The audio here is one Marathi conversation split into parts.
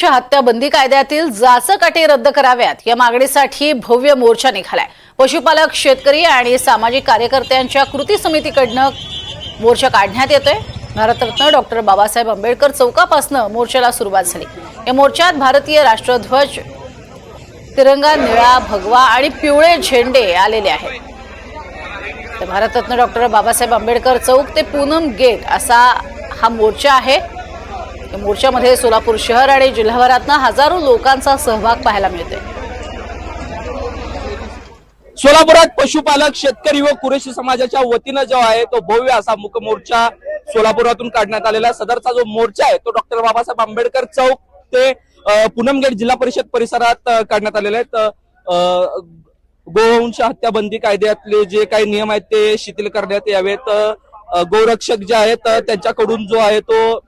च्या हत्याबंदी कायद्यातील जाचक अटी रद्द कराव्यात. या मागणीसाठी भव्य मोर्चा निघालाय. पशुपालक शेतकरी आणि सामाजिक कार्यकर्त्यांच्या कृती समितीकडनं मोर्चा काढण्यात येतोय. भारतरत्न डॉक्टर बाबासाहेब आंबेडकर चौकापासनं मोर्चाला सुरुवात झाली. या मोर्चात भारतीय राष्ट्रध्वज तिरंगा निळा भगवा आणि पिवळे झेंडे आलेले आहेत. तर भारतरत्न डॉक्टर बाबासाहेब आंबेडकर चौक ते पूनम गेट असा हा मोर्चा आहे. या मोर्चामध्ये सोलापूर शहर आणि जिल्हाभरातनं हजारो लोकांचा सहभाग पाहायला मिळतोय. सोलापुरात पशुपालक शेतकरी व कुरेशी समाजाच्या वतीनं जो आहे तो भव्य असा मुखमोर्चा सोलापुरातून काढण्यात आलेला आहे. सदरचा जो मोर्चा आहे तो डॉक्टर बाबासाहेब आंबेडकर चौक ते अ, जिल्हा परिषद परिसरात काढण्यात आलेले आहेत. अ, गोवंश हत्याबंदी कायद्यातले जे काही नियम आहेत ते शिथिल करण्यात यावेत. गोरक्षक जे आहेत त्यांच्याकडून जो आहे तो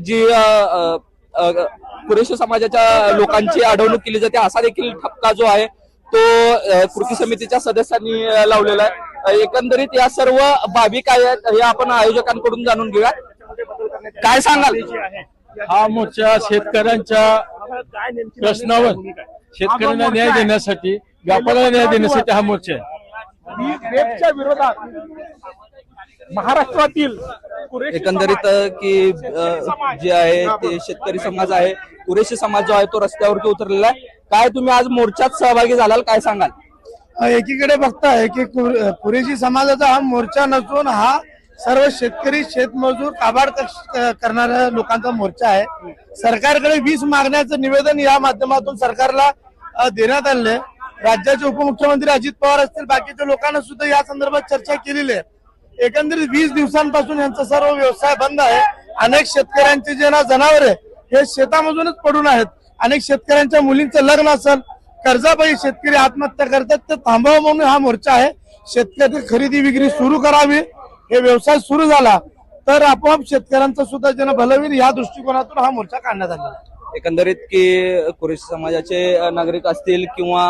जी कुरेशी समाजाच्या लोकांची अडवणूक केली जाते असा देखील ठपका जो आहे तो कृती समितीच्या सदस्यांनी लावलेला आहे. एकंदरीत या सर्व बाबी काय आहेत हे आपण आयोजकांकडून जाणून घेऊया काय सांगाल? हा मोर्चा शेतकऱ्यांच्या प्रश्नावर शेतकऱ्यांना न्याय देण्यासाठी व्यापाऱ्याला न्याय देण्यासाठी हा मोर्चा आहे. विरोधात महाराष्ट्रातील एकंदरीत की जे आहे ते शेतकरी समाज आहे. कुरेशी समाज जो आहे तो रस्त्यावरती उतरलेला आहे. काय तुम्ही आज मोर्चात सहभागी झालाल काय सांगाल? एकीकडे बघताय की कुर- कुरेशी समाजाचा हा मोर्चा नसून हा सर्व शेतकरी शेतमजूर काबाड करणाऱ्या लोकांचा मोर्चा आहे. सरकारकडे वीस मागण्याचं निवेदन या माध्यमातून सरकारला देण्यात आले राज्याचे उपमुख्यमंत्री अजित पवार असतील बाकीच्या लोकांना सुद्धा या संदर्भात चर्चा केलेली आहे. एकंदरीत वीस दिवसांपासून यांचा सर्व व्यवसाय बंद आहे. अनेक शेतकऱ्यांचे जे ना जनावर आहे हे शेतामधूनच पडून आहेत. अनेक शेतकऱ्यांच्या मुलींचं लग्न असेल कर्जाबाई शेतकरी आत्महत्या करतात ते थांबाव म्हणून हा मोर्चा आहे. शेतकरी खरेदी विक्री सुरू करावी. हे व्यवसाय सुरू झाला. तर आपोआप शेतकऱ्यांचं सुद्धा जन भलं होईल या दृष्टिकोनातून हा मोर्चा काढण्यात आला आहे. एकंदरीत की कुरेश समाजाचे नागरिक असतील किंवा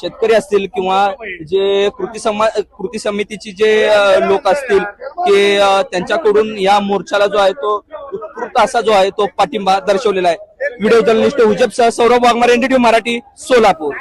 शेतकरी असतील किंवा जे कृती समा कृती समितीची जे लोक असतील की त्यांच्याकडून या मोर्चाला जो आहे तो उत्कृष्ट असा जो आहे तो पाठिंबा दर्शवलेला आहे. व्हिडिओ जर्नलिस्ट हुजब सह सौरभ वाघमारे एनडीटी मराठी सोलापूर.